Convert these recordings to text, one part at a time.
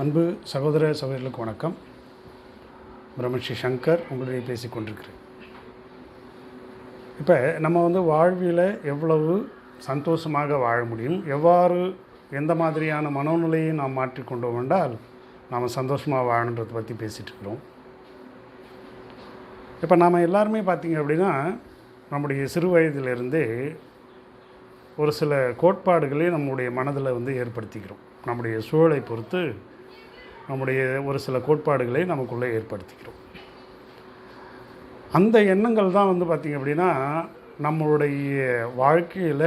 அன்பு சகோதர சகோதரர்களுக்கு வணக்கம். பிரம்மஸ்ரீ சங்கர் உங்களுடைய பேசி கொண்டிருக்கிறேன். இப்போ நம்ம வந்து வாழ்வியில் எவ்வளவு சந்தோஷமாக வாழ முடியும்? எவ்வாறு எந்த மாதிரியான மனோநிலையை நாம் மாற்றிக்கொண்டோம் என்றால் நாம் சந்தோஷமாக வாழணுன்றதை பற்றி பேசிகிட்டு இருக்கிறோம். இப்போ நாம் எல்லாருமே பார்த்திங்க அப்படின்னா நம்முடைய சிறு வயதிலிருந்தே ஒரு சில கோட்பாடுகளை நம்முடைய மனதில் வந்து ஏற்படுத்திக்கிறோம். நம்முடைய சூழலை பொறுத்து நம்முடைய ஒரு சில கோட்பாடுகளை நமக்குள்ளே ஏற்படுத்திக்கிறோம். அந்த எண்ணங்கள் தான் வந்து பார்த்திங்க அப்படின்னா நம்மளுடைய வாழ்க்கையில்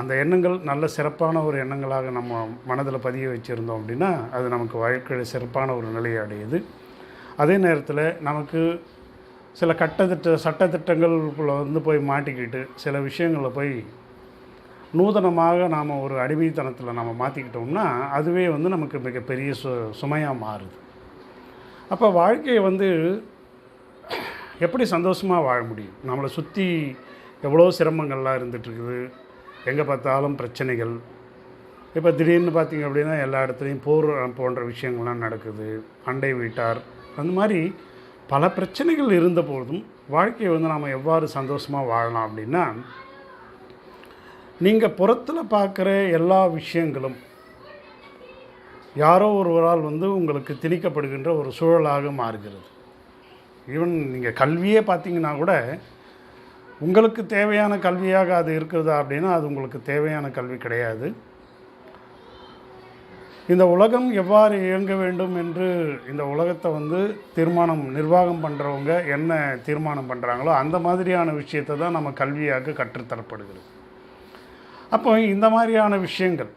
அந்த எண்ணங்கள் நல்ல சிறப்பான ஒரு எண்ணங்களாக நம்ம மனதில் பதிய வச்சுருந்தோம் அப்படின்னா அது நமக்கு வாழ்க்கையில் சிறப்பான ஒரு நிலையை அடையுது. அதே நேரத்தில் நமக்கு சில கட்டத்திட்ட சட்டத்திட்டங்களுக்குள்ளே வந்து போய் மாட்டிக்கிட்டு சில விஷயங்களில் போய் நூதனமாக நாம் ஒரு அடிமைத்தனத்தில் நம்ம மாற்றிக்கிட்டோம்னா அதுவே வந்து நமக்கு மிகப்பெரிய சு சுமையாக மாறுது. அப்போ வாழ்க்கையை வந்து எப்படி சந்தோஷமாக வாழ முடியும்? நம்மளை சுற்றி எவ்வளோ சிரமங்கள்லாம் இருந்துகிட்ருக்குது எங்கே பார்த்தாலும் பிரச்சனைகள். இப்போ திடீர்னு பார்த்திங்க அப்படின்னா எல்லா இடத்துலையும் போர் போன்ற விஷயங்கள்லாம் நடக்குது. அண்டை வீட்டார் அந்த மாதிரி பல பிரச்சனைகள் இருந்த போதும் வாழ்க்கையை வந்து நாம் எவ்வாறு சந்தோஷமாக வாழலாம் அப்படின்னா நீங்கள் புறத்தில் பார்க்குற எல்லா விஷயங்களும் யாரோ ஒருவரால் வந்து உங்களுக்கு திணிக்கப்படுகின்ற ஒரு சூழலாக மாறுகிறது. ஈவன் நீங்கள் கல்வியே பார்த்தீங்கன்னா கூட உங்களுக்கு தேவையான கல்வியாக அது இருக்கிறதா அப்படின்னா அது உங்களுக்கு தேவையான கல்வி கிடையாது. இந்த உலகம் எவ்வாறு இயங்க வேண்டும் என்று இந்த உலகத்தை வந்து தீர்மானம் நிர்வாகம் பண்ணுறவங்க என்ன தீர்மானம் பண்ணுறாங்களோ அந்த மாதிரியான விஷயத்தை தான் நம்ம கல்வியாக கற்றுத்தரப்படுகிறது. அப்போ இந்த மாதிரியான விஷயங்கள்.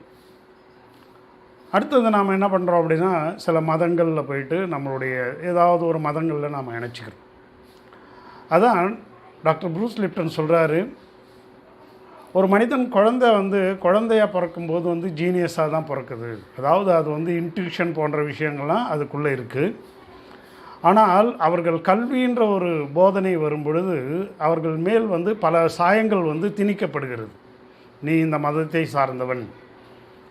அடுத்தது நாம் என்ன பண்ணுறோம் அப்படின்னா சில மதங்களில் போயிட்டு நம்மளுடைய ஏதாவது ஒரு மதங்களில் நாம் இணைச்சிக்கிறோம். அதான் டாக்டர் ப்ரூஸ் லிப்டன் சொல்கிறாரு ஒரு மனிதன் குழந்தை வந்து குழந்தையாக பிறக்கும்போது வந்து ஜீனியஸாக தான் பிறக்குது. அதாவது அது வந்து இன்ட்யூஷன் போன்ற விஷயங்கள்லாம் அதுக்குள்ளே இருக்குது ஆனால் அவர்கள் கல்வின்ற ஒரு போதனை வரும் பொழுது அவர்கள் மேல் வந்து பல சாயங்கள் வந்து திணிக்கப்படுகிறது. நீ இந்த மதத்தை சார்ந்தவன்.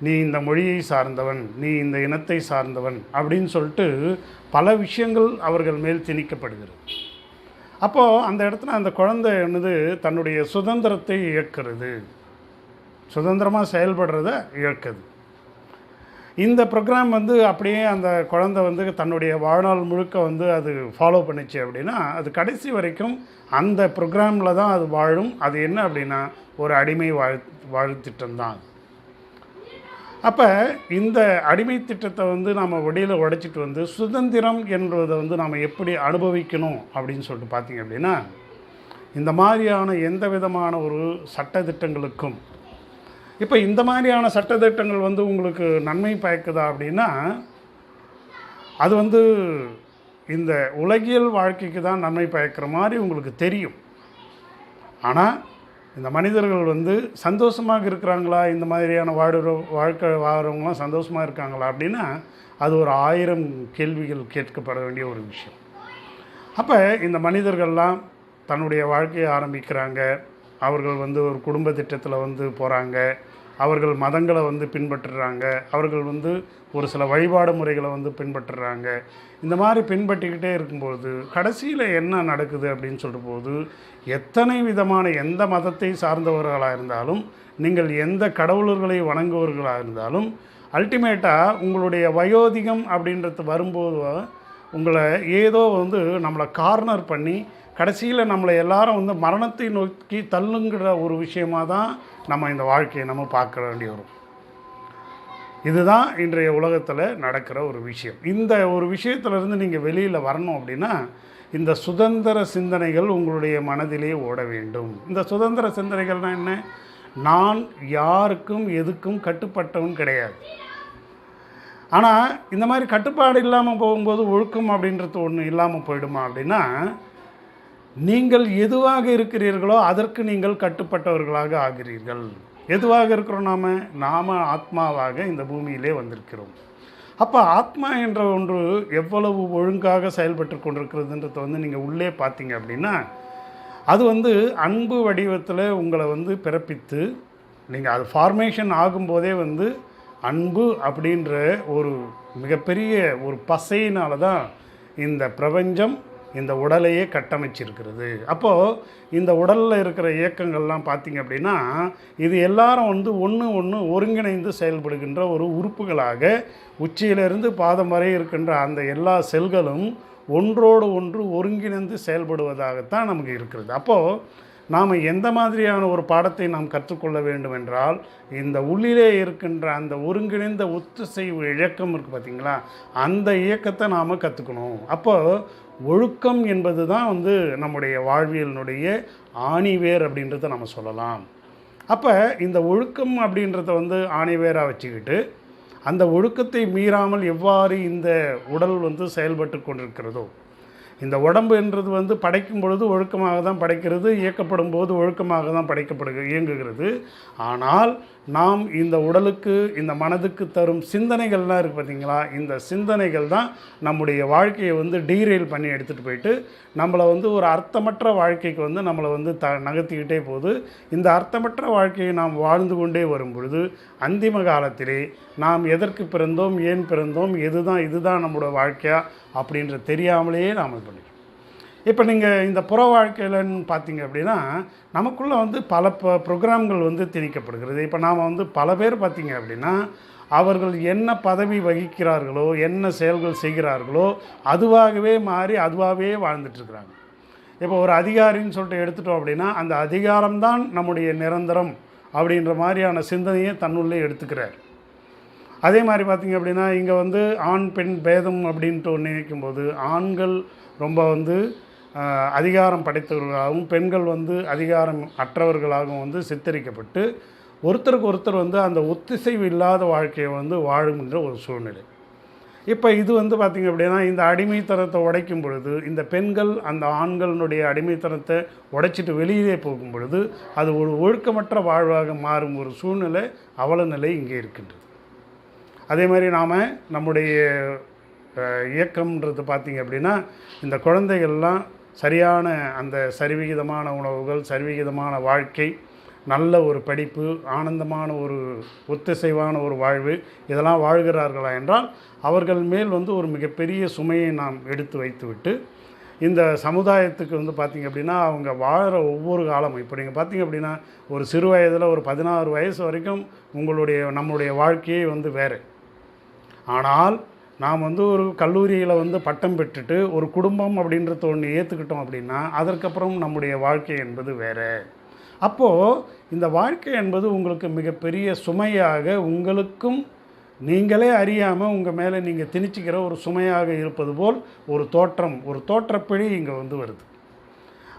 நீ இந்த மொழியை சார்ந்தவன். நீ இந்த இனத்தை சார்ந்தவன் அப்படின்னு சொல்லிட்டு பல விஷயங்கள் அவர்கள் மேல் திணிக்கப்படுகிறது. அப்போது அந்த இடத்துல அந்த குழந்தை என்னது? தன்னுடைய சுதந்திரத்தை இயக்கிறது. சுதந்திரமாக செயல்படுறத இயக்குது. இந்த ப்ரோக்ராம் வந்து அப்படியே அந்த குழந்தை வந்து தன்னுடைய வாழ்நாள் முழுக்க வந்து அது ஃபாலோ பண்ணிச்சு அப்படின்னா அது கடைசி வரைக்கும் அந்த ப்ரோக்ராமில் தான் அது வாழும். அது என்ன அப்படின்னா ஒரு அடிமை வாழ் வாழ்த்திட்டம் தான். அப்போ இந்த அடிமை திட்டத்தை வந்து நம்ம வெளியில் உடைச்சிட்டு வந்து சுதந்திரம் என்பதை வந்து நாம் எப்படி அனுபவிக்கணும் அப்படின்னு சொல்லிட்டு பார்த்தீங்க அப்படின்னா இந்த மாதிரியான எந்த விதமான ஒரு சட்டத்திட்டங்களுக்கும் இப்போ இந்த மாதிரியான சட்டத்திட்டங்கள் வந்து உங்களுக்கு நன்மை பயக்குதா அப்படின்னா அது வந்து இந்த உலகியல் வாழ்க்கைக்கு தான் நன்மை பயக்கிற மாதிரி உங்களுக்கு தெரியும். ஆனால் இந்த மனிதர்கள் வந்து சந்தோஷமாக இருக்கிறாங்களா? இந்த மாதிரியான வாடுற வாழ்க்கை வாழ்கிறவங்களாம் சந்தோஷமாக இருக்காங்களா அப்படின்னா அது ஒரு ஆயிரம் கேள்விகள் கேட்கப்பட வேண்டிய ஒரு விஷயம். அப்போ இந்த மனிதர்கள்லாம் தன்னுடைய வாழ்க்கையை ஆரம்பிக்கிறாங்க. அவர்கள் வந்து ஒரு குடும்ப திட்டத்தில் வந்து போகிறாங்க அவர்கள் மதங்களை வந்து பின்பற்றுறாங்க. அவர்கள் வந்து ஒரு சில வழிபாடு முறைகளை வந்து பின்பற்றுறாங்க. இந்த மாதிரி பின்பற்றிக்கிட்டே இருக்கும்போது கடைசியில் என்ன நடக்குது அப்படின்னு சொல்கிற போது எத்தனை விதமான எந்த மதத்தை சார்ந்தவர்களாக இருந்தாலும் நீங்கள் எந்த கடவுளர்களை வணங்குவர்களாக இருந்தாலும் அல்டிமேட்டாக உங்களுடைய வயோதிகம் அப்படின்றது வரும்போது உங்களை ஏதோ வந்து நம்மளை கார்னர் பண்ணி கடைசியில் நம்மளை எல்லாரும் வந்து மரணத்தை நோக்கி தள்ளுங்கிற ஒரு விஷயமாக தான் நம்ம இந்த வாழ்க்கையை நம்ம பார்க்க வேண்டி வரும். இதுதான் இன்றைய உலகத்தில் நடக்கிற ஒரு விஷயம். இந்த ஒரு விஷயத்துலேருந்து நீங்கள் வெளியில் வரணும் அப்படின்னா இந்த சுதந்திர சிந்தனைகள் உங்களுடைய மனதிலே ஓட வேண்டும். இந்த சுதந்திர சிந்தனைகள்னால் என்ன? நான் யாருக்கும் எதுக்கும் கட்டுப்பட்டவன் கிடையாது. ஆனால் இந்த மாதிரி கட்டுப்பாடு இல்லாமல் போகும்போது ஒழுக்கம் அப்படின்றது ஒன்று இல்லாமல் போயிடுமா அப்படின்னா நீங்கள் எதுவாக இருக்கிறீர்களோ அதற்கு நீங்கள் கட்டுப்பட்டவர்களாக ஆகிறீர்கள். எதுவாக இருக்கிறோம் நாம்? நாம் ஆத்மாவாக இந்த பூமியிலே வந்திருக்கிறோம். அப்போ ஆத்மா என்ற ஒன்று எவ்வளவு ஒழுங்காக செயல்பட்டு கொண்டிருக்கிறதுன்றத வந்து நீங்கள் உள்ளே பார்த்தீங்க அப்படின்னா அது வந்து அன்பு வடிவத்தில் உங்களை வந்து பிறப்பித்து நீங்கள் அது ஃபார்மேஷன் ஆகும்போதே வந்து அன்பு அப்படின்ற ஒரு மிகப்பெரிய ஒரு பசையினால தான் இந்த பிரபஞ்சம் இந்த உடலையே கட்டமைச்சிருக்கிறது. அப்போது இந்த உடலில் இருக்கிற இயக்கங்கள்லாம் பார்த்திங்க அப்படின்னா இது எல்லாரும் வந்து ஒன்று ஒன்று ஒருங்கிணைந்து செயல்படுகின்ற ஒரு உறுப்புகளாக உச்சியிலிருந்து பாதம் வரை இருக்கின்ற அந்த எல்லா செல்களும் ஒன்றோடு ஒன்று ஒருங்கிணைந்து செயல்படுவதாகத்தான் நமக்கு இருக்கிறது. அப்போது நாம் எந்த மாதிரியான ஒரு பாடத்தை நாம் கற்றுக்கொள்ள வேண்டும் என்றால் இந்த உள்ளிலே இருக்கின்ற அந்த ஒருங்கிணைந்த ஒத்துசைவு இயக்கம் இருக்குது பார்த்திங்களா அந்த இயக்கத்தை நாம் கற்றுக்கணும் அப்போது ஒழுக்கம் என்பது தான் வந்து நம்முடைய வாழ்வியலினுடைய ஆணிவேர் அப்படின்றத நம்ம சொல்லலாம். அப்போ இந்த ஒழுக்கம் அப்படின்றத வந்து ஆணிவேராக வச்சுக்கிட்டு அந்த ஒழுக்கத்தை மீறாமல் எவ்வாறு இந்த உடல் வந்து செயல்பட்டு கொண்டிருக்கிறதோ இந்த உடம்பு என்றது வந்து படைக்கும் பொழுது ஒழுக்கமாக தான் படைக்கிறது இயக்கப்படும் போது ஒழுக்கமாக தான் படைக்கப்படுக இயங்குகிறது. ஆனால் நாம் இந்த உடலுக்கு இந்த மனதுக்கு தரும் சிந்தனைகள்லாம் இருக்குது பார்த்தீங்களா இந்த சிந்தனைகள் தான் நம்முடைய வாழ்க்கையை வந்து டீரெயில் பண்ணி எடுத்துகிட்டு போயிட்டு நம்மளை வந்து ஒரு அர்த்தமற்ற வாழ்க்கைக்கு வந்து நம்மளை வந்து த நகர்த்திக்கிட்டே போகுது. இந்த அர்த்தமற்ற வாழ்க்கையை நாம் வாழ்ந்து கொண்டே வரும் பொழுது அந்திம காலத்திலே நாம் எதற்கு பிறந்தோம் ஏன் பிறந்தோம் எதுதான் இதுதான் நம்மளோட வாழ்க்கையா அப்படின்ற தெரியாமலேயே நாம் இது பண்ணிக்கிறோம். இப்போ நீங்கள் இந்த புற வாழ்க்கையிலன்னு பார்த்தீங்க அப்படின்னா நமக்குள்ளே வந்து பல ப ப்ரோக்ராம்கள் வந்து திணிக்கப்படுகிறது. இப்போ நாம் வந்து பல பேர் பார்த்தீங்க அப்படின்னா அவர்கள் என்ன பதவி வகிக்கிறார்களோ என்ன செயல்கள் செய்கிறார்களோ அதுவாகவே மாறி அதுவாகவே வாழ்ந்துட்டுருக்குறாங்க. இப்போ ஒரு அதிகாரின்னு சொல்லிட்டு எடுத்துட்டோம் அப்படின்னா அந்த அதிகாரம்தான் நம்முடைய நிரந்தரம் அப்படின்ற மாதிரியான சிந்தனையை தன்னுள்ளே எடுத்துக்கிறார். அதே மாதிரி பார்த்திங்க அப்படின்னா இங்கே வந்து ஆண் பெண் பேதம் அப்படின்ட்டு ஒன்று நினைக்கும்போது ஆண்கள் ரொம்ப வந்து அதிகாரம் படைத்தவர்களாகவும் பெண்கள் வந்து அதிகாரம் அற்றவர்களாகவும் வந்து சித்தரிக்கப்பட்டு ஒருத்தருக்கு ஒருத்தர் வந்து அந்த ஒத்திசைவு இல்லாத வாழ்க்கையை வந்து வாழுங்கிற ஒரு சூழ்நிலை. இப்போ இது வந்து பார்த்திங்க அப்படின்னா இந்த அடிமைத்தனத்தை உடைக்கும் பொழுது இந்த பெண்கள் அந்த ஆண்களினுடைய அடிமைத்தனத்தை உடைச்சிட்டு வெளியிலே போகும் பொழுது அது ஒரு ஒழுக்கமற்ற வாழ்வாக மாறும் ஒரு சூழ்நிலை அவல நிலை இங்கே இருக்கின்றது. அதே மாதிரி நாம் நம்முடைய இயக்கம்ன்றது பார்த்திங்க அப்படின்னா இந்த குழந்தைகள்லாம் சரியான அந்த சரிவிகிதமான உணவுகள் சரிவிகிதமான வாழ்க்கை நல்ல ஒரு படிப்பு ஆனந்தமான ஒரு ஒத்திசைவான ஒரு வாழ்வு இதெல்லாம் வாழ்கிறார்களா என்றால் அவர்கள் மேல் வந்து ஒரு மிகப்பெரிய சுமையை நாம் எடுத்து வைத்துவிட்டு இந்த சமுதாயத்துக்கு வந்து பார்த்திங்க அப்படின்னா அவங்க வாழ்கிற ஒவ்வொரு காலமும் இப்போ நீங்கள் பார்த்தீங்க அப்படின்னா ஒரு சிறு வயதில் ஒரு பதினாறு வயசு வரைக்கும் உங்களுடைய நம்முடைய வாழ்க்கையே வந்து வேறு. ஆனால் நாம் வந்து ஒரு கல்லூரியில் வந்து பட்டம் பெற்றுட்டு ஒரு குடும்பம் அப்படின்றத ஒன்று ஏற்றுக்கிட்டோம் அப்படின்னா அதற்கப்புறம் நம்முடைய வாழ்க்கை என்பது வேறு. அப்போது இந்த வாழ்க்கை என்பது உங்களுக்கு மிகப்பெரிய சுமையாக உங்களுக்கும் நீங்களே அறியாமல் உங்கள் மேலே நீங்கள் திணிச்சிக்கிற ஒரு சுமையாக இருப்பது போல் ஒரு தோற்றம் ஒரு தோற்றப்பிழி இங்கே வந்து வருது.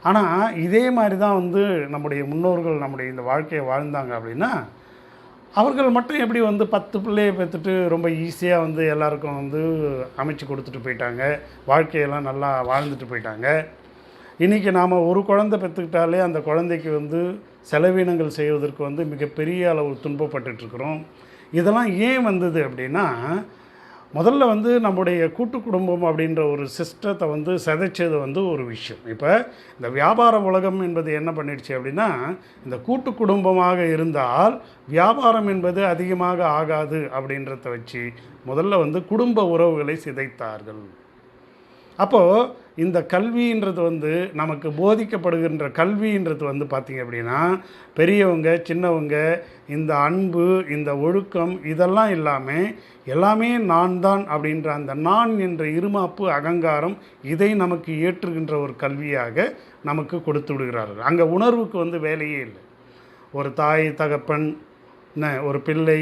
ஆனால் இதே மாதிரி தான் வந்து நம்முடைய முன்னோர்கள் நம்முடைய இந்த வாழ்க்கையை வாழ்ந்தாங்க அப்படின்னா அவர்கள் மட்டும் எப்படி வந்து பத்து பிள்ளையை பெற்றுட்டு ரொம்ப ஈஸியாக வந்து எல்லாருக்கும் வந்து அமைச்சு கொடுத்துட்டு போயிட்டாங்க. வாழ்க்கையெல்லாம் நல்லா வாழ்ந்துட்டு போயிட்டாங்க. இன்றைக்கி நாம் ஒரு குழந்தை பெற்றுக்கிட்டாலே அந்த குழந்தைக்கு வந்து செலவினங்கள் செய்வதற்கு வந்து மிகப்பெரிய அளவு துன்பப்பட்டுருக்குறோம் இதெல்லாம் ஏன் வந்தது அப்படின்னா முதல்ல வந்து நம்முடைய கூட்டு குடும்பம் அப்படின்ற ஒரு சிஸ்டத்தை வந்து சிதைச்சது வந்து ஒரு விஷயம். இப்போ இந்த வியாபார உலகம் என்பது என்ன பண்ணிடுச்சு அப்படின்னா இந்த கூட்டு குடும்பமாக இருந்தால் வியாபாரம் என்பது அதிகமாக ஆகாது அப்படின்றத வச்சு முதல்ல வந்து குடும்ப உறவுகளை சிதைத்தார்கள். அப்போது இந்த கல்வின்றது வந்து நமக்கு போதிக்கப்படுகின்ற கல்வின்றது வந்து பார்த்திங்க அப்படின்னா பெரியவங்க சின்னவங்க இந்த அன்பு இந்த ஒழுக்கம் இதெல்லாம் இல்லாமல் எல்லாமே நான் தான் அப்படின்ற அந்த நான் என்ற இருமாப்பு அகங்காரம் இதை நமக்கு ஏற்றுகின்ற ஒரு கல்வியாக நமக்கு கொடுத்து விடுகிறார்கள். அங்கே உணர்வுக்கு வந்து வேலையே இல்லை. ஒரு தாய் தகப்பன் என்ன ஒரு பிள்ளை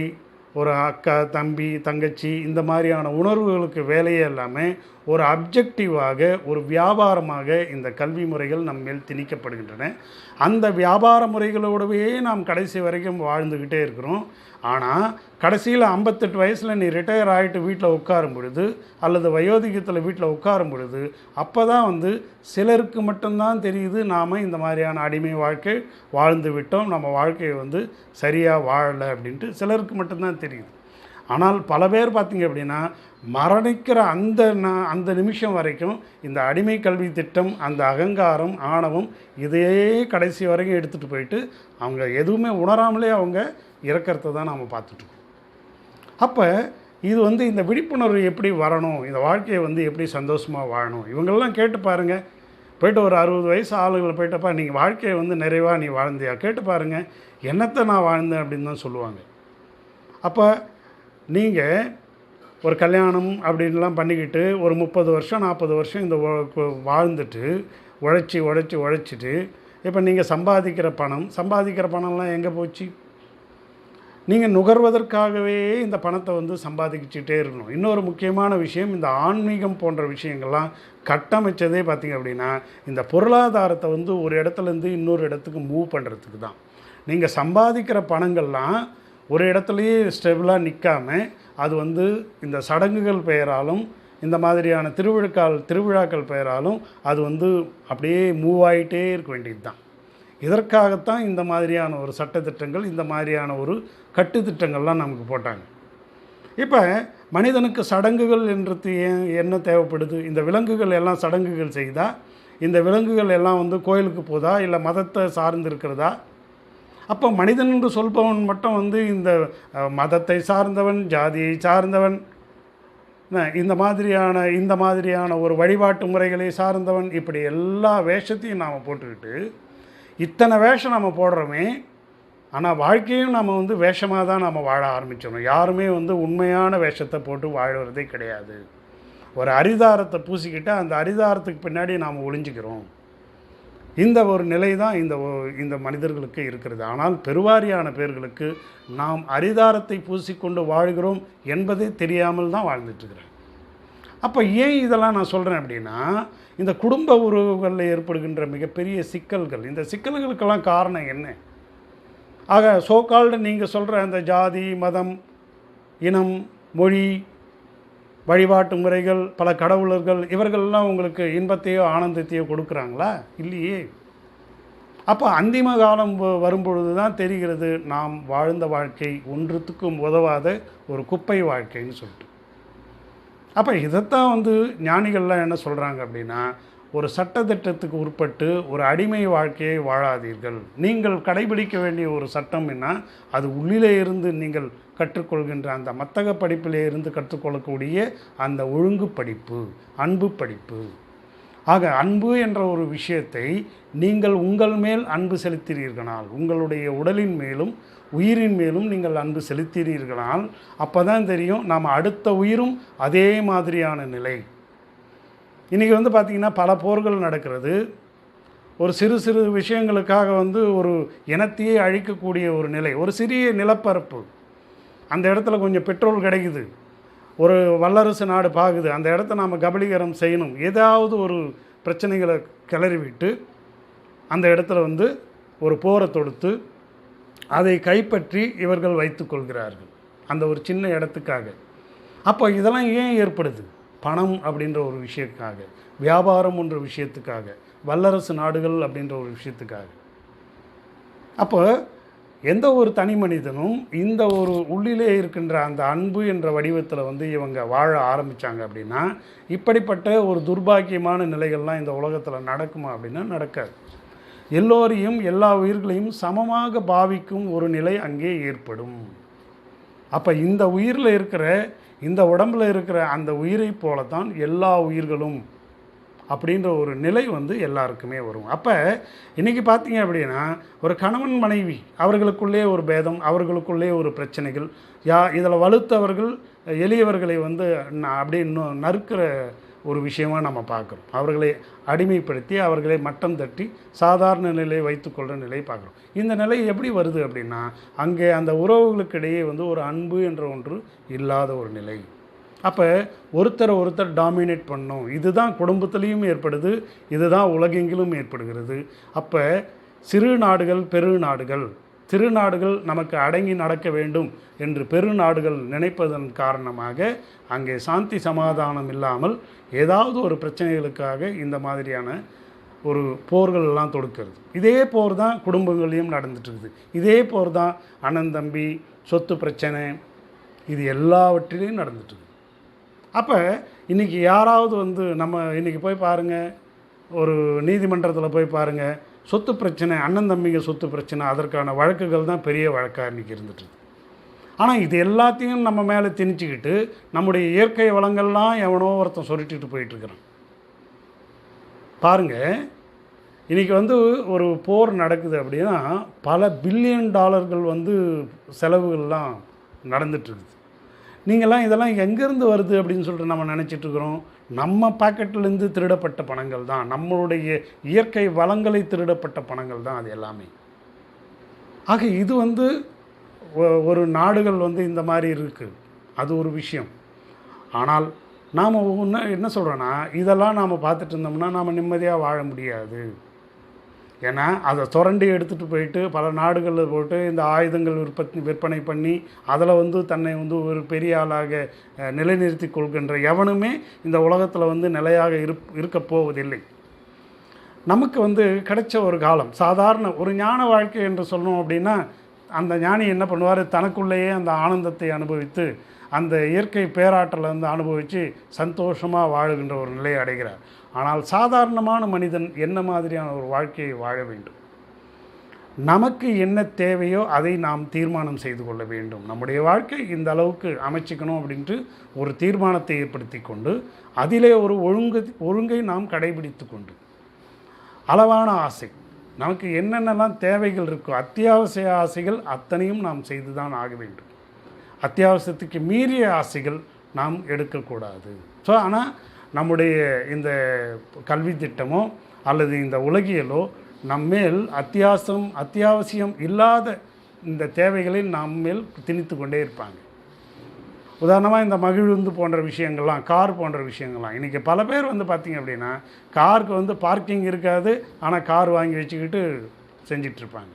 ஒரு அக்கா தம்பி தங்கச்சி இந்த மாதிரியான உணர்வுகளுக்கு வேலையே இல்லாமல் ஒரு அப்ஜெக்டிவாக ஒரு வியாபாரமாக இந்த கல்வி முறைகள் நம்ம மேல் திணிக்கப்படுகின்றன. அந்த வியாபார முறைகளோடவே நாம் கடைசி வரைக்கும் வாழ்ந்துக்கிட்டே இருக்கிறோம். ஆனால் கடைசியில் ஐம்பத்தெட்டு வயசில் நீ ரிட்டையர் ஆகிட்டு வீட்டில் உட்காரும் பொழுது அல்லது வயோதிகத்தில் வீட்டில் உட்காரும் பொழுது அப்போ தான் வந்து சிலருக்கு மட்டும்தான் தெரியுது நாம் இந்த மாதிரியான அடிமை வாழ்க்கை வாழ்ந்து விட்டோம் நம்ம வாழ்க்கையை வந்து சரியாக வாழலை அப்படின்ட்டு சிலருக்கு மட்டும்தான் தெரியுது. ஆனால் பல பேர் பார்த்திங்க அப்படின்னா மரணிக்கிற அந்த அந்த நிமிஷம் வரைக்கும் இந்த அடிமை கல்வி திட்டம் அந்த அகங்காரம் ஆணவம் இதையே கடைசி வரைக்கும் எடுத்துகிட்டு போயிட்டு அவங்க எதுவுமே உணராமலே அவங்க இறக்கிறத தான் நாம் பார்த்துட்ருக்கோம். அப்போ இது வந்து இந்த விழிப்புணர்வு எப்படி வரணும் இந்த வாழ்க்கையை வந்து எப்படி சந்தோஷமாக வாழணும் இவங்கள்லாம் கேட்டு பாருங்கள் போயிட்டு ஒரு அறுபது வயசு ஆளுகளை போயிட்டப்பா நீங்கள் வாழ்க்கையை வந்து நிறைவாக நீ வாழ்ந்தியா? கேட்டு பாருங்கள் என்னத்தை நான் வாழ்ந்தேன்? அப்படின்னு தான் சொல்லுவாங்க. அப்போ நீங்கள் ஒரு கல்யாணம் அப்படின்லாம் பண்ணிக்கிட்டு ஒரு முப்பது வருஷம் நாற்பது வருஷம் இந்த வாழ்ந்துட்டு உழைச்சி உழைச்சி உழைச்சிட்டு இப்போ நீங்கள் சம்பாதிக்கிற பணம் சம்பாதிக்கிற பணம்லாம் எங்கே போச்சு? நீங்கள் நுகர்வதற்காகவே இந்த பணத்தை வந்து சம்பாதிச்சுட்டே இருக்கணும். இன்னொரு முக்கியமான விஷயம் இந்த ஆன்மீகம் போன்ற விஷயங்கள்லாம் கட்டமைச்சதே பார்த்திங்க அப்படின்னா இந்த பொருளாதாரத்தை வந்து ஒரு இடத்துலேருந்து இன்னொரு இடத்துக்கு மூவ் பண்ணுறதுக்கு தான். நீங்கள் சம்பாதிக்கிற பணங்கள்லாம் ஒரு இடத்துலையே ஸ்டெபிளாக நிற்காம அது வந்து இந்த சடங்குகள் பெயராலும் இந்த மாதிரியான திருவிழுக்கால் திருவிழாக்கள் பெயராலும் அது வந்து அப்படியே மூவ் ஆகிட்டே இருக்க வேண்டியது தான். இதற்காகத்தான் இந்த மாதிரியான ஒரு சட்டத்திட்டங்கள் இந்த மாதிரியான ஒரு கட்டுத்திட்டங்கள்லாம் நமக்கு போட்டாங்க. இப்போ மனிதனுக்கு சடங்குகள் என்றது ஏன் என்ன தேவைப்படுது? இந்த விலங்குகள் எல்லாம் சடங்குகள் செய்தா? இந்த விலங்குகள் எல்லாம் வந்து கோயிலுக்கு போதா? இல்லை மதத்தை சார்ந்து இருக்கிறதா அப்போ மனிதன் என்று சொல்பவன் மட்டும் வந்து இந்த மதத்தை சார்ந்தவன் ஜாதியை சார்ந்தவன் இந்த மாதிரியான இந்த மாதிரியான ஒரு வழிபாட்டு முறைகளை சார்ந்தவன் இப்படி எல்லா வேஷத்தையும் நாம் போட்டுக்கிட்டு இத்தனை வேஷம் நம்ம போடுறோமே ஆனால் வாழ்க்கையும் நம்ம வந்து வேஷமாக தான் நம்ம வாழ ஆரம்பிச்சிடணும். யாருமே வந்து உண்மையான வேஷத்தை போட்டு வாழ்கிறதே கிடையாது. ஒரு அரிதாரத்தை பூசிக்கிட்டு அந்த அரிதாரத்துக்கு பின்னாடி நாம் ஒளிஞ்சிக்கிறோம். இந்த ஒரு நிலை தான் இந்த ஒ- இந்த மனிதர்களுக்கு இருக்கிறது. ஆனால் பெருவாரியான பேர்களுக்கு நாம் அரிதாரத்தை பூசிக்கொண்டு வாழ்கிறோம் என்பதே தெரியாமல் தான் வாழ்ந்துட்டுருக்கிறேன். அப்போ ஏன் இதெல்லாம் நான் சொல்கிறேன் அப்படின்னா இந்த குடும்ப உறவுகளில் ஏற்படுகின்ற மிகப்பெரிய சிக்கல்கள் இந்த சிக்கல்களுக்கெல்லாம் காரணம் என்ன? ஆக சோக்கால்டு நீங்கள் சொல்கிற அந்த ஜாதி மதம் இனம் மொழி வழிபாட்டு முறைகள் பல கடவுளர்கள் இவர்கள்லாம் உங்களுக்கு இன்பத்தையோ ஆனந்தத்தையோ கொடுக்குறாங்களா? இல்லையே. அப்போ அந்திம காலம் வ- வரும்பொழுது தான் தெரிகிறது நாம் வாழ்ந்த வாழ்க்கை ஒன்றுத்துக்கும் உதவாத ஒரு குப்பை வாழ்க்கைன்னு சொல்லிட்டு. அப்போ இதைத்தான் வந்து ஞானிகள்லாம் என்ன சொல்கிறாங்க அப்படின்னா ஒரு சட்டத்திட்டத்துக்கு உட்பட்டு ஒரு அடிமை வாழ்க்கையை வாழாதீர்கள். நீங்கள் கடைபிடிக்க வேண்டிய ஒரு சட்டம் என்ன? அது உள்ளிலே இருந்து நீங்கள் கற்றுக்கொள்கின்ற அந்த மத்தக படிப்பிலே இருந்து கற்றுக்கொள்ளக்கூடிய அந்த ஒழுங்கு படிப்பு அன்பு படிப்பு. ஆக அன்பு என்ற ஒரு விஷயத்தை நீங்கள் உங்கள் மேல் அன்பு செலுத்தினீர்களால் உங்களுடைய உடலின் மேலும் உயிரின் மேலும் நீங்கள் அன்பு செலுத்தினீர்களால் அப்போ தான் தெரியும் நாம் அடுத்த உயிரும் அதே மாதிரியான நிலை. இன்றைக்கி வந்து பார்த்திங்கன்னா பல போர்கள் நடக்கிறது. ஒரு சிறு சிறு விஷயங்களுக்காக வந்து ஒரு இனத்தையே அழிக்கக்கூடிய ஒரு நிலை ஒரு சிறிய நிலப்பரப்பு. அந்த இடத்துல கொஞ்சம் பெட்ரோல் கிடைக்குது. ஒரு வல்லரசு நாடு பாகுது. அந்த இடத்த நாம் கபலீகரம் செய்யணும். ஏதாவது ஒரு பிரச்சனைகளை கிளறிவிட்டு அந்த இடத்துல வந்து ஒரு போரை தொடுத்து அதை கைப்பற்றி இவர்கள் வைத்துக்கொள்கிறார்கள் அந்த ஒரு சின்ன இடத்துக்காக. அப்போ இதெல்லாம் ஏன் ஏற்படுது? பணம் அப்படின்ற ஒரு விஷயத்துக்காக வியாபாரம் என்ற விஷயத்துக்காக வல்லரசு நாடுகள் அப்படின்ற ஒரு விஷயத்துக்காக. அப்போ எந்த ஒரு தனி மனிதனும் இந்த ஒரு உள்ளிலே இருக்கின்ற அந்த அன்பு என்ற வடிவத்தில் வந்து இவங்க வாழ ஆரம்பித்தாங்க அப்படின்னா இப்படிப்பட்ட ஒரு துர்பாக்கியமான நிலைகள்லாம் இந்த உலகத்தில் நடக்குமா அப்படின்னா நடக்காது. எல்லோரையும் எல்லா உயிர்களையும் சமமாக பாவிக்கும் ஒரு நிலை அங்கே ஏற்படும். அப்போ இந்த உயிரில் இருக்கிற இந்த உடம்புல இருக்கிற அந்த உயிரை போல தான் எல்லா உயிர்களும் அப்படின்ற ஒரு நிலை வந்து எல்லாருக்குமே வரும். அப்போ இன்றைக்கி பார்த்தீங்க அப்படின்னா ஒரு கணவன் மனைவி அவர்களுக்குள்ளே ஒரு பேதம் அவர்களுக்குள்ளே ஒரு பிரச்சனைகள் யா இதில் வலுத்தவர்கள் எளியவர்களை வந்து ந- அப்படியே இன்னும் நறுக்கிற ஒரு விஷயமாக நம்ம பார்க்குறோம். அவர்களை அடிமைப்படுத்தி அவர்களை மட்டம் தட்டி சாதாரண நிலையை வைத்துக்கொள்கிற நிலையை பார்க்குறோம். இந்த நிலை எப்படி வருது அப்படின்னா அங்கே அந்த உறவுகளுக்கு இடையே வந்து ஒரு அன்பு என்ற ஒன்று இல்லாத ஒரு நிலை. அப்போ ஒருத்தரை ஒருத்தர் டாமினேட் பண்ணும். இதுதான் குடும்பத்திலையும் ஏற்படுது இதுதான் உலகெங்கிலும் ஏற்படுகிறது. அப்போ சிறு நாடுகள் பெரு நாடுகள் திருநாடுகள் நமக்கு அடங்கி நடக்க வேண்டும் என்று பெருநாடுகள் நினைப்பதன் காரணமாக அங்கே சாந்தி சமாதானம் இல்லாமல் ஏதாவது ஒரு பிரச்சனைகளுக்காக இந்த மாதிரியான ஒரு போர்கள் எல்லாம் தொடுக்கிறது. இதே போர் தான் குடும்பங்களையும் நடந்துட்டுருக்குது. இதே போர் தான் அண்ணன் தம்பி சொத்து பிரச்சனை இது எல்லாவற்றிலையும் நடந்துட்டுருக்கு அப்போ இன்றைக்கி யாராவது வந்து நம்ம இன்றைக்கி போய் பாருங்கள் ஒரு நீதிமன்றத்தில் போய் பாருங்கள் சொத்து பிரச்சனை அண்ணன் தம்பிங்க சொத்து பிரச்சனை அதற்கான வழக்குகள் தான் பெரிய வழக்காக இன்றைக்கி இருந்துட்டு ஆனால் இது எல்லாத்தையும் நம்ம மேலே திணிச்சிக்கிட்டு நம்முடைய இயற்கை வளங்கள்லாம் எவனோ ஒருத்தன் சொல்லிட்டு போயிட்டுருக்கிறான் பாருங்க இன்றைக்கி வந்து ஒரு போர் நடக்குது அப்படின்னா பல பில்லியன் டாலர்கள் வந்து செலவுகள்லாம் நடந்துட்டுருக்குது நீங்கள்லாம் இதெல்லாம் எங்கேருந்து வருது அப்படின்னு சொல்லிட்டு நம்ம நினச்சிட்டு இருக்கிறோம். நம்ம பாக்கெட்லேருந்து திருடப்பட்ட பணங்கள் தான். நம்மளுடைய இயற்கை வளங்களை திருடப்பட்ட பணங்கள் தான் அது எல்லாமே. ஆக இது வந்து ஒரு நாடுகள் வந்து இந்த மாதிரி இருக்குது அது ஒரு விஷயம். ஆனால் நாம் ஒன்று என்ன சொல்கிறோன்னா இதெல்லாம் நாம் பார்த்துட்டு இருந்தோம்னா நாம் நிம்மதியாக வாழ முடியாது. ஏன்னா அதை சுரண்டி எடுத்துகிட்டு போயிட்டு பல நாடுகளில் போட்டு இந்த ஆயுதங்கள் விற்பனை விற்பனை பண்ணி அதில் வந்து தன்னை வந்து ஒரு பெரிய ஆளாக நிலைநிறுத்தி கொள்கின்ற எவனுமே இந்த உலகத்தில் வந்து நிலையாக இருப் இருக்கப் போவதில்லை. நமக்கு வந்து கிடைச்ச ஒரு காலம் சாதாரண ஒரு ஞான வாழ்க்கை என்று சொல்லணும் அப்படின்னா அந்த ஞானி என்ன பண்ணுவார்? தனக்குள்ளேயே அந்த ஆனந்தத்தை அனுபவித்து அந்த இயற்கை பேராற்றலை வந்து அனுபவித்து சந்தோஷமாக வாழுகின்ற ஒரு நிலையை அடைகிறார். ஆனால் சாதாரணமான மனிதன் என்ன மாதிரியான ஒரு வாழ்க்கையை வாழ வேண்டும்? நமக்கு என்ன தேவையோ அதை நாம் தீர்மானம் செய்து கொள்ள வேண்டும். நம்முடைய வாழ்க்கை இந்த அளவுக்கு அமைச்சிக்கணும் அப்படின்ட்டு ஒரு தீர்மானத்தை ஏற்படுத்தி கொண்டு அதிலே ஒரு ஒழுங்கு ஒழுங்கை நாம் கடைபிடித்து கொண்டு. அளவான ஆசை. நமக்கு என்னென்னலாம் தேவைகள் இருக்கோ அத்தியாவசிய ஆசைகள் அத்தனையும் நாம் செய்து தான் ஆக வேண்டும். அத்தியாவசியத்துக்கு மீறிய ஆசைகள் நாம் எடுக்கக்கூடாது. ஸோ ஆனால் நம்முடைய இந்த கல்வி திட்டமோ அல்லது இந்த உலகியலோ நம்மேல் அத்தியாவசியம் அத்தியாவசியம் இல்லாத இந்த தேவைகளை நம்மேல் திணித்து கொண்டே இருப்பாங்க. உதாரணமாக இந்த மகிழுந்து போன்ற விஷயங்கள்லாம் கார் போன்ற விஷயங்கள்லாம். இன்றைக்கி பல பேர் வந்து பார்த்திங்க அப்படின்னா காருக்கு வந்து பார்க்கிங் இருக்காது ஆனால் கார் வாங்கி வச்சுக்கிட்டு செஞ்சிட்ருப்பாங்க.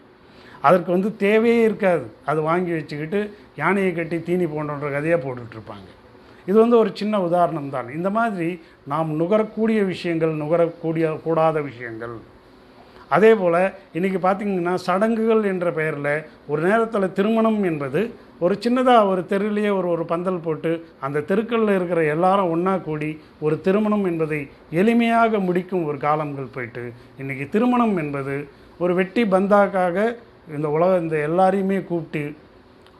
அதற்கு வந்து தேவையே இருக்காது. அது வாங்கி வச்சுக்கிட்டு யானையை கட்டி தீனி போன்ற கதையாக போட்டுட்ருப்பாங்க. இது வந்து ஒரு சின்ன உதாரணம் தான். இந்த மாதிரி நாம் நுகரக்கூடிய விஷயங்கள் நுகரக்கூடிய கூடாத விஷயங்கள். அதே போல் இன்றைக்கி பார்த்திங்கன்னா சடங்குகள் என்ற பெயரில் ஒரு நேரத்தில் திருமணம் என்பது ஒரு சின்னதாக ஒரு தெருவிலேயே ஒரு ஒரு பந்தல் போட்டு அந்த தெருக்களில் இருக்கிற எல்லாரும் ஒன்றா கூடி ஒரு திருமணம் என்பதை எளிமையாக முடிக்கும் ஒரு காலங்கள் போயிட்டு இன்றைக்கி திருமணம் என்பது ஒரு வெட்டி பந்தாக்காக இந்த உலக இந்த எல்லாரையுமே கூப்பிட்டு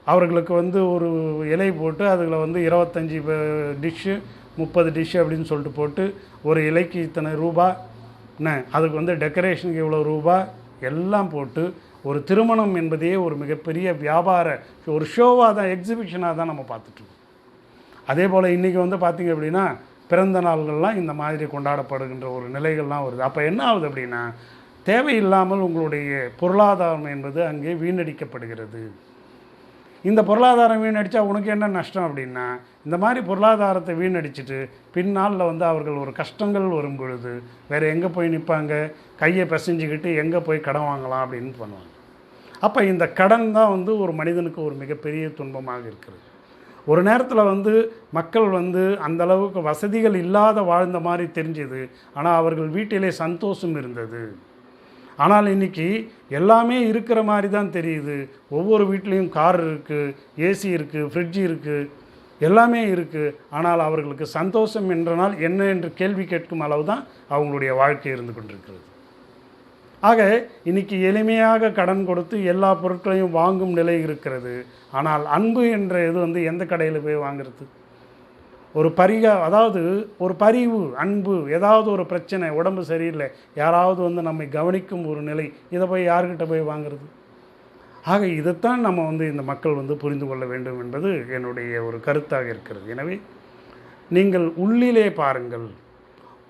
அவர்களுக்கு வந்து ஒரு இலை போட்டு அதில் வந்து இருபத்தஞ்சி டிஷ்ஷு முப்பது டிஷ்ஷு அப்படின்னு சொல்லிட்டு போட்டு ஒரு இலைக்கு இத்தனை ரூபா என்ன அதுக்கு வந்து டெக்கரேஷனுக்கு இவ்வளோ ரூபா எல்லாம் போட்டு ஒரு திருமணம் என்பதையே ஒரு மிகப்பெரிய வியாபார ஒரு ஷோவாக தான் எக்ஸிபிஷனாக தான் நம்ம பார்த்துட்ருக்கோம் அதே போல் இன்றைக்கி வந்து பார்த்திங்க அப்படின்னா பிறந்த நாள்கள்லாம் இந்த மாதிரி கொண்டாடப்படுகின்ற ஒரு நிலைகள்லாம் வருது. அப்போ என்ன ஆகுது அப்படின்னா தேவையில்லாமல் உங்களுடைய பொருளாதாரம் என்பது அங்கே வீணடிக்கப்படுகிறது. இந்த பொருளாதாரம் வீணடிச்சா உனக்கு என்ன நஷ்டம் அப்படின்னா இந்த மாதிரி பொருளாதாரத்தை வீணடிச்சிட்டு பின்னாளில் வந்து அவர்கள் ஒரு கஷ்டங்கள் வரும் பொழுது வேறு எங்கே போய் நிற்பாங்க கையை பிசைஞ்சிக்கிட்டு எங்கே போய் கடன் வாங்கலாம் அப்படின்னு பண்ணுவாங்க. அப்போ இந்த கடன் தான் வந்து ஒரு மனிதனுக்கு ஒரு மிகப்பெரிய துன்பமாக இருக்கிறது. ஒரு நேரத்தில் வந்து மக்கள் வந்து அந்த அளவுக்கு வசதிகள் இல்லாத வாழ்ந்த மாதிரி தெரிஞ்சது. ஆனால் அவர்கள் வீட்டிலே சந்தோஷம் இருந்தது. ஆனால் இன்றைக்கி எல்லாமே இருக்கிற மாதிரி தான் தெரியுது. ஒவ்வொரு வீட்லேயும் கார் இருக்குது ஏசி இருக்குது ஃப்ரிட்ஜ் இருக்குது எல்லாமே இருக்குது ஆனால் அவர்களுக்கு சந்தோஷம் என்றனால் என்ன என்று கேள்வி கேட்கும் அளவு தான் அவங்களுடைய வாழ்க்கை இருந்து கொண்டிருக்கிறது. ஆக இன்னைக்கு எளிமையாக கடன் கொடுத்து எல்லா பொருட்களையும் வாங்கும் நிலை இருக்கிறது. ஆனால் அன்பு என்ற இது வந்து எந்த கடையில் போய் வாங்குறது? ஒரு பரிக அதாவது ஒரு பரிவு அன்பு ஏதாவது ஒரு பிரச்சனை உடம்பு சரியில்லை யாராவது வந்து நம்மை கவனிக்கும் ஒரு நிலை இதை போய் யார்கிட்ட போய் வாங்குறது? ஆக இதைத்தான் நம்ம வந்து இந்த மக்கள் வந்து புரிந்து கொள்ள வேண்டும் என்பது என்னுடைய ஒரு கருத்தாக இருக்கிறது. எனவே நீங்கள் உள்ளிலே பாருங்கள்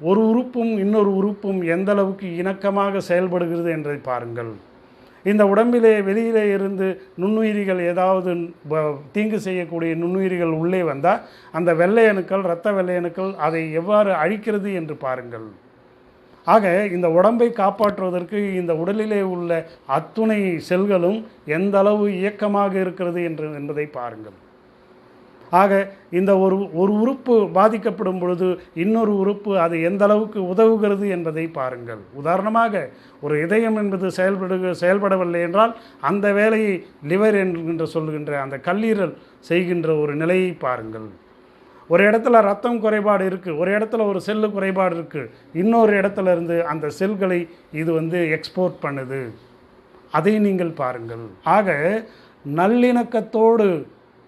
ஒரு உறுப்பும் இன்னொரு உறுப்பும் எந்தளவுக்கு இணக்கமாக செயல்படுகிறது என்பதை பாருங்கள். இந்த உடம்பிலே வெளியிலே இருந்து நுண்ணுயிரிகள் ஏதாவது தீங்கு செய்யக்கூடிய நுண்ணுயிரிகள் உள்ளே வந்தால் அந்த வெள்ளை அணுக்கள் இரத்த வெள்ளை அணுக்கள் அதை எவ்வாறு அழிக்கிறது என்று பாருங்கள். ஆக இந்த உடம்பை காப்பாற்றுவதற்கு இந்த உடலிலே உள்ள அத்துணை செல்களும் எந்த அளவு இயக்கமாக இருக்கிறது என்று என்பதை பாருங்கள். ஆக இந்த ஒரு ஒரு உறுப்பு பாதிக்கப்படும் பொழுது இன்னொரு உறுப்பு அது எந்த அளவுக்கு உதவுகிறது என்பதை பாருங்கள். உதாரணமாக ஒரு இதயம் என்பது செயல்படு செயல்படவில்லை என்றால் அந்த வேலையை லிவர் என்கின்ற சொல்லுகின்ற அந்த கல்லீரல் செய்கின்ற ஒரு நிலையை பாருங்கள். ஒரு இடத்துல ரத்தம் குறைபாடு இருக்குது ஒரு இடத்துல ஒரு செல்லு குறைபாடு இருக்குது இன்னொரு இடத்துல இருந்து அந்த செல்களை இது வந்து எக்ஸ்போர்ட் பண்ணுது. அதை நீங்கள் பாருங்கள். ஆக நல்லிணக்கத்தோடு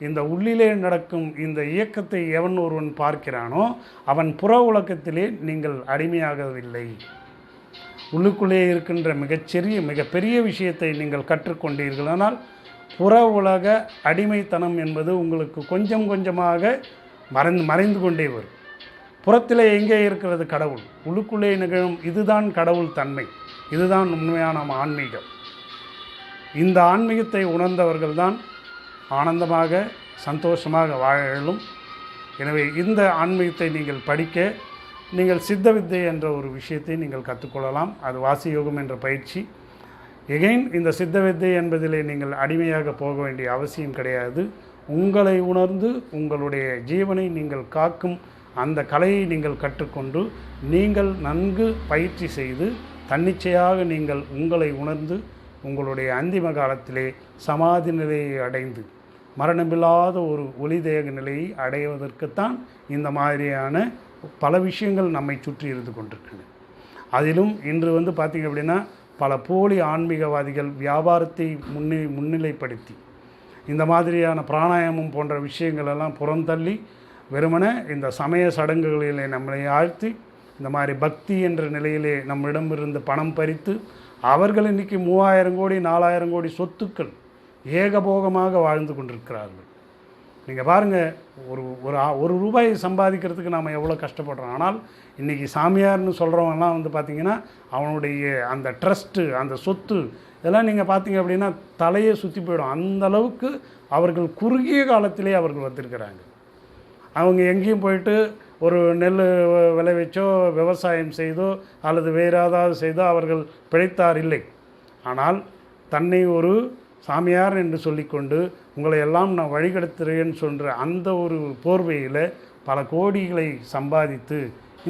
இந்த உள்ளிலே நடக்கும் இந்த இயக்கத்தை எவன் ஒருவன் பார்க்கிறானோ அவன் புற உலகத்திலே நீங்கள் அடிமையாகவில்லை. உள்ளுக்குள்ளே இருக்கின்ற மிகச்சிறிய மிகப்பெரிய விஷயத்தை நீங்கள் கற்றுக்கொண்டீர்களானால் புற உலக அடிமைத்தனம் என்பது உங்களுக்கு கொஞ்சம் கொஞ்சமாக மறைந்து மறைந்து கொண்டே வரும். புறத்தில் எங்கே இருக்கிறது கடவுள்? உள்ளுக்குள்ளே நிகழும் இதுதான் கடவுள் தன்மை. இதுதான் உண்மையான ஆன்மீகம். இந்த ஆன்மீகத்தை உணர்ந்தவர்கள்தான் ஆனந்தமாக சந்தோஷமாக வாழலும் எனவே இந்த ஆன்மீகத்தை நீங்கள் படிக்க நீங்கள் சித்த வித்தை என்ற ஒரு விஷயத்தை நீங்கள் கற்றுக்கொள்ளலாம். அது வாசி யோகம் என்ற பயிற்சி. எகைன் இந்த சித்த வித்தை என்பதிலே நீங்கள் அடிமையாக போக வேண்டிய அவசியம் கிடையாது. உங்களை உணர்ந்து உங்களுடைய ஜீவனை நீங்கள் காக்கும் அந்த கலையை நீங்கள் கற்றுக்கொண்டு நீங்கள் நன்கு பயிற்சி செய்து தன்னிச்சையாக நீங்கள் உங்களை உணர்ந்து உங்களுடைய அந்திம காலத்திலே சமாதி நிலையை அடைந்து மரணமில்லாத ஒரு ஒளிதேக நிலையை அடைவதற்குத்தான் இந்த மாதிரியான பல விஷயங்கள் நம்மை சுற்றி இருந்து கொண்டிருக்கின்றன. அதிலும் இன்று வந்து பார்த்திங்க அப்படின்னா பல போலி ஆன்மீகவாதிகள் வியாபாரத்தை முன்னி முன்னிலைப்படுத்தி இந்த மாதிரியான பிராணாயாமம் போன்ற விஷயங்களெல்லாம் புறந்தள்ளி வெறுமனே இந்த சமய சடங்குகளிலே நம்மளை ஆழ்த்தி இந்த மாதிரி பக்தி என்ற நிலையிலே நம்மிடமிருந்து பணம் பறித்து அவர்கள் இன்றைக்கி மூவாயிரம் கோடி நாலாயிரம் கோடி சொத்துக்கள் ஏகபோகமாக வாழ்ந்து கொண்டிருக்கிறார்கள். நீங்கள் பாருங்கள் ஒரு ஒரு ஒரு ரூபாய் சம்பாதிக்கிறதுக்கு நாம் எவ்வளோ கஷ்டப்படுறோம். ஆனால் இன்றைக்கி சாமியார்னு சொல்கிறவங்கலாம் வந்து பார்த்திங்கன்னா அவனுடைய அந்த ட்ரஸ்ட்டு அந்த சொத்து இதெல்லாம் நீங்கள் பார்த்தீங்க அப்படின்னா தலையே சுற்றி போயிடும். அந்த அளவுக்கு அவர்கள் குறுகிய காலத்திலே அவர்கள் வந்திருக்கிறாங்க. அவங்க எங்கேயும் போயிட்டு ஒரு நெல் விளைவிச்சோ விவசாயம் செய்தோ அல்லது வேறு ஏதாவது செய்தோ அவர்கள் பிழைத்தார் இல்லை. ஆனால் தன்னை ஒரு சாமியார் என்று சொல்லிக்கொண்டு உங்களை எல்லாம் நான் வழிகெடுத்துறேன்னு சொல்கிற அந்த ஒரு போர்வையில் பல கோடிகளை சம்பாதித்து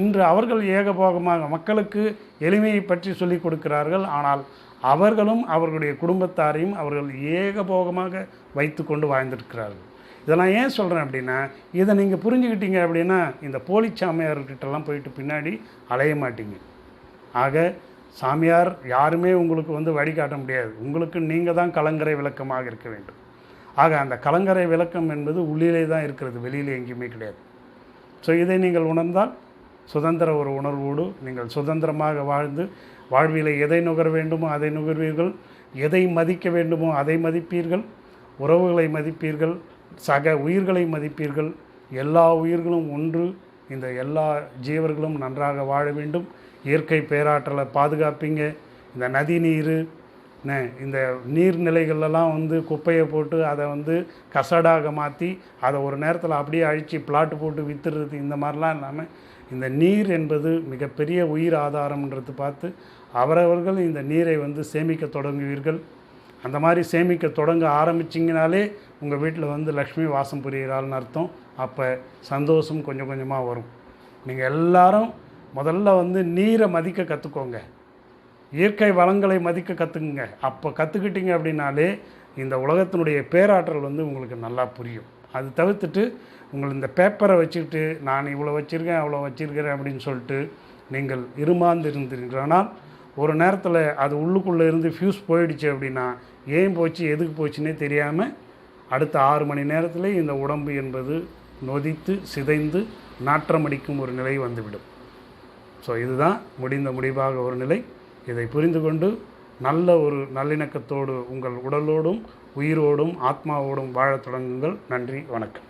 இன்று அவர்கள் ஏகபோகமாக மக்களுக்கு எளிமையை பற்றி சொல்லிக் கொடுக்கிறார்கள். ஆனால் அவர்களும் அவர்களுடைய குடும்பத்தாரையும் அவர்கள் ஏகபோகமாக வைத்து கொண்டு வாழ்ந்திருக்கிறார்கள். இதெல்லாம் ஏன் சொல்கிறேன் அப்படின்னா இதை நீங்கள் புரிஞ்சுக்கிட்டீங்க அப்படின்னா இந்த போலி சாமியார்கிட்டலாம் போயிட்டு பின்னாடி அலைய மாட்டீங்க. ஆக சாமியார் யாருமே உங்களுக்கு வந்து வழிகாட்ட முடியாது. உங்களுக்கு நீங்கள் தான் கலங்கரை விளக்கமாக இருக்க வேண்டும். ஆக அந்த கலங்கரை விளக்கம் என்பது உள்ளிலே தான் இருக்கிறது. வெளியில் எங்கேயுமே கிடையாது. ஸோ இதை நீங்கள் உணர்ந்தால் சுதந்திர ஒரு உணர்வோடு நீங்கள் சுதந்திரமாக வாழ்ந்து வாழ்விலே எதை நுகர வேண்டுமோ அதை நுகர்வீர்கள். எதை மதிக்க வேண்டுமோ அதை மதிப்பீர்கள். உறவுகளை மதிப்பீர்கள். சக உயிர்களை மதிப்பீர்கள். எல்லா உயிர்களும் ஒன்று. இந்த எல்லா ஜீவர்களும் நன்றாக வாழ வேண்டும். இயற்கை பேராற்றலை பாதுகாப்பீங்க. இந்த நதி நீர் இந்த நீர்நிலைகள்லாம் வந்து குப்பையை போட்டு அதை வந்து கசடாக மாற்றி அதை ஒரு நேரத்தில் அப்படியே அழித்து பிளாட்டு போட்டு விற்றுறது இந்த மாதிரிலாம் இல்லாமல் இந்த நீர் என்பது மிகப்பெரிய உயிர் ஆதாரம்ன்றது பார்த்து அவரவர்கள் இந்த நீரை வந்து சேமிக்க தொடங்குவீர்கள். அந்த மாதிரி சேமிக்க தொடங்க ஆரம்பிச்சிங்கனாலே உங்கள் வீட்டில் வந்து லக்ஷ்மி வாசம் புரிகிறாள்னு அர்த்தம். அப்போ சந்தோஷம் கொஞ்சம் கொஞ்சமாக வரும். நீங்கள் எல்லாரும் முதல்ல வந்து நீரை மதிக்க கற்றுக்கோங்க இயற்கை வளங்களை மதிக்க கற்றுக்குங்க அப்போ கற்றுக்கிட்டீங்க அப்படின்னாலே இந்த உலகத்தினுடைய பேராற்றல் வந்து உங்களுக்கு நல்லா புரியும். அது தவிர்த்துட்டு உங்கள் இந்த பேப்பரை வச்சுக்கிட்டு நான் இவ்வளோ வச்சுருக்கேன் அவ்வளோ வச்சுருக்கிறேன் அப்படின்னு சொல்லிட்டு நீங்கள் இருமாந்திருந்தீர்களானால் ஒரு நேரத்தில் அது உள்ளுக்குள்ளே இருந்து ஃபியூஸ் போயிடுச்சு அப்படின்னா ஏன் போச்சு எதுக்கு போச்சுன்னே தெரியாமல் அடுத்த ஆறு மணி நேரத்தில் இந்த உடம்பு என்பது நொதித்து சிதைந்து நாற்றமடிக்கும் ஒரு நிலை வந்துவிடும். ஸோ இதுதான் முடிந்த முடிவாக ஒரு நிலை. இதை புரிந்து கொண்டு நல்ல ஒரு நல்லிணக்கத்தோடு உங்கள் உடலோடும் உயிரோடும் ஆத்மாவோடும் வாழத் தொடங்குங்கள். நன்றி வணக்கம்.